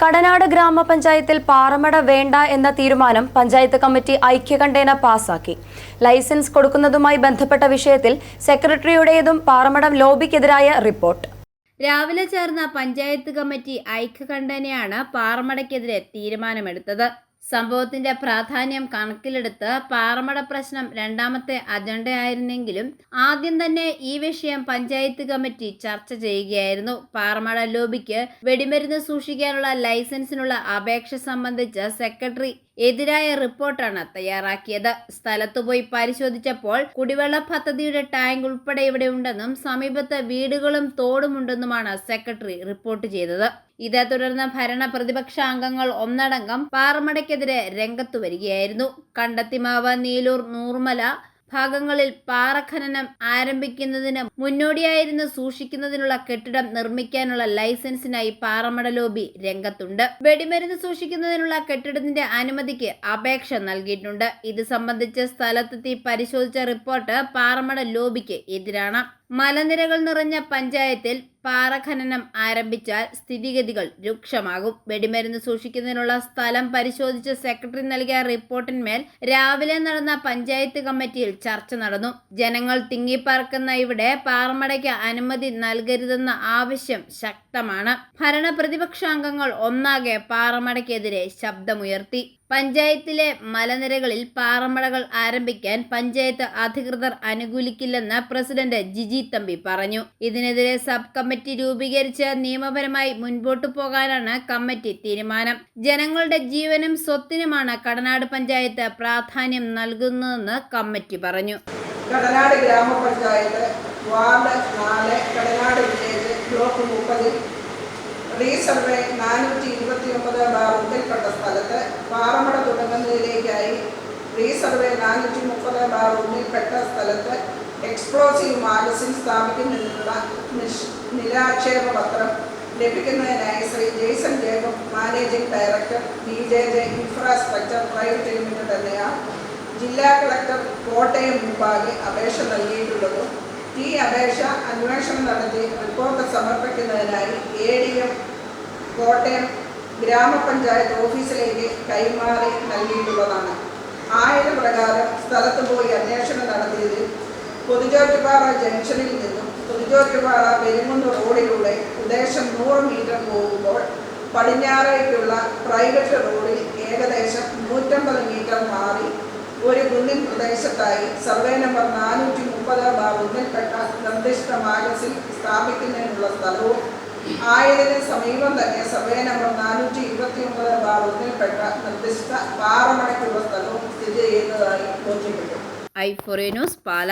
കടനാട് ഗ്രാമപഞ്ചായത്തിൽ പാറമട വേണ്ട എന്ന തീരുമാനം പഞ്ചായത്ത് കമ്മിറ്റി ഐക്യകണ്ഠേന പാസാക്കി. ലൈസൻസ് കൊടുക്കുന്നതുമായി ബന്ധപ്പെട്ട വിഷയത്തിൽ സെക്രട്ടറിയുടേതും പാറമടം ലോബിക്കെതിരായ റിപ്പോർട്ട്. രാവിലെ ചേർന്ന പഞ്ചായത്ത് കമ്മിറ്റി ഐക്യകണ്ഠേനയാണ് പാറമടയ്ക്കെതിരെ തീരുമാനമെടുത്തത്. സംഭവത്തിന്റെ പ്രാധാന്യം കണക്കിലെടുത്ത് പാറമട പ്രശ്നം രണ്ടാമത്തെ അജണ്ടയായിരുന്നെങ്കിലും ആദ്യം തന്നെ ഈ വിഷയം പഞ്ചായത്ത് കമ്മിറ്റി ചർച്ച ചെയ്യുകയായിരുന്നു. പാറമട ലോബിക്ക് വെടിമരുന്ന് സൂക്ഷിക്കാനുള്ള ലൈസൻസിനുള്ള അപേക്ഷ സംബന്ധിച്ച് സെക്രട്ടറി എതിരായ റിപ്പോർട്ടാണ് തയ്യാറാക്കിയത്. സ്ഥലത്തു പോയി പരിശോധിച്ചപ്പോൾ കുടിവെള്ള പദ്ധതിയുടെ ടാങ്ക് ഉൾപ്പെടെ ഇവിടെ ഉണ്ടെന്നും സമീപത്ത് വീടുകളും തോടുമുണ്ടെന്നുമാണ് സെക്രട്ടറി റിപ്പോർട്ട് ചെയ്തത്. ഇതേ തുടർന്ന് ഭരണ പ്രതിപക്ഷ അംഗങ്ങൾ ഒന്നടങ്കം പാറമടയ്ക്കെതിരെ രംഗത്തു വരികയായിരുന്നു. കണ്ടത്തിമാവ് നീലൂർ നൂർമല ഭാഗങ്ങളിൽ പാറഖനനം ആരംഭിക്കുന്നതിന് മുന്നോടിയായിരുന്നു സൂക്ഷിക്കുന്നതിനുള്ള കെട്ടിടം നിർമ്മിക്കാനുള്ള ലൈസൻസിനായി പാറമട ലോബി രംഗത്തുണ്ട്. വെടിമരുന്ന് സൂക്ഷിക്കുന്നതിനുള്ള കെട്ടിടത്തിന്റെ അനുമതിക്ക് അപേക്ഷ നൽകിയിട്ടുണ്ട്. ഇത് സംബന്ധിച്ച് സ്ഥലത്തെത്തി പരിശോധിച്ച റിപ്പോർട്ട് പാറമട ലോബിക്ക് എതിരാണ്. മലനിരകൾ നിറഞ്ഞ പഞ്ചായത്തിൽ പാറഖനനം ആരംഭിച്ചാൽ സ്ഥിതിഗതികൾ രൂക്ഷമാകും. വെടിമരുന്ന് സൂക്ഷിക്കുന്നതിനുള്ള സ്ഥലം പരിശോധിച്ച് സെക്രട്ടറി നൽകിയ റിപ്പോർട്ടിന്മേൽ രാവിലെ നടന്ന പഞ്ചായത്ത് കമ്മിറ്റിയിൽ ചർച്ച നടന്നു. ജനങ്ങൾ തിങ്ങിപ്പാർക്കുന്ന ഇവിടെ പാറമടയ്ക്ക് അനുമതി നൽകരുതെന്ന ആവശ്യം ശക്തമാണ്. ഭരണ പ്രതിപക്ഷാംഗങ്ങൾ ഒന്നാകെ പാറമടയ്ക്കെതിരെ ശബ്ദമുയർത്തി. പഞ്ചായത്തിലെ മലനിരകളിൽ പാറമടകൾ ആരംഭിക്കാൻ പഞ്ചായത്ത് അധികൃതർ അനുകൂലിക്കില്ലെന്ന് പ്രസിഡന്റ് ജിജി തമ്പി പറഞ്ഞു. ഇതിനെതിരെ സബ് കമ്മിറ്റി രൂപീകരിച്ച് നിയമപരമായി മുൻപോട്ടു പോകാനാണ് കമ്മിറ്റി തീരുമാനം. ജനങ്ങളുടെ ജീവനും സ്വത്തിനുമാണ് കടനാട് പഞ്ചായത്ത് പ്രാധാന്യം നൽകുന്നതെന്ന് കമ്മിറ്റി പറഞ്ഞു. കടനാട് ഗ്രാമപഞ്ചായത്ത് വാർഡ് കടനാട് വില്ലേജ് ബ്ലോക്ക് മുപ്പതിൽ റീസർവേ നാനൂറ്റി ഇരുപത്തി ഒമ്പത് ബാർ ഉൾപ്പെട്ട സ്ഥലത്ത് പാറമട തുടങ്ങുന്നതിലേക്കായി റീസർവേ നാനൂറ്റി മുപ്പത് ബാർ ഒന്നിൽപ്പെട്ട സ്ഥലത്ത് എക്സ്പ്ലോസീവ് മാഗസിൻ സ്ഥാപിക്കുന്നതിനുള്ള നിരാക്ഷേപ പത്രം ലഭിക്കുന്നതിനായി Shri Jaison Jacob managing director D J J infrastructure private limited എന്നയാൾ ജില്ലാ കളക്ടർ കോട്ടയം മുമ്പാകെ അപേക്ഷ നൽകിയിട്ടുള്ളതും ഈ അപേക്ഷ അന്വേഷണം നടത്തി റിപ്പോർട്ട് സമർപ്പിക്കുന്നതിനായി എ ഡി എം കോട്ടയം ഗ്രാമപഞ്ചായത്ത് ഓഫീസിലേക്ക് കൈമാറി നൽകിയിട്ടുള്ളതാണ്. ആയത് പ്രകാരം സ്ഥലത്ത് പോയി അന്വേഷണം നടത്തിയതിൽ പുതുചോറ്റുപാറ ജംഗ്ഷനിൽ നിന്നും പുതുചോറ്റുപാറ പെരുമുന്ന് റോഡിലൂടെ ഉദ്ദേശം നൂറ് മീറ്റർ പോകുമ്പോൾ പടിഞ്ഞാറേക്കുള്ള പ്രൈവറ്റ് റോഡിൽ ഏകദേശം നൂറ്റമ്പത് മീറ്റർ മാറി ഒരു കുന്നിൻ പ്രദേശത്തായി സർവേ നമ്പർ നാനൂറ്റി മുപ്പത് ബാർ ഒന്നിൽപ്പെട്ട നിർദ്ദിഷ്ട മാഗസിൽ സ്ഥാപിക്കുന്നതിനുള്ള സ്ഥലവും ആയതിന് സമീപം തന്നെ സർവേ നമ്പർ നാനൂറ്റി ഇരുപത്തി ഒമ്പത് ബാർ ഒന്നിൽപ്പെട്ട നിർദ്ദിഷ്ട പാറമടയ്ക്കുള്ള സ്ഥലവും സ്ഥിതി ചെയ്യുന്നതായി ബോധ്യപ്പെട്ടു. ഐ ഫൊറേ ന്യൂസ് പാല.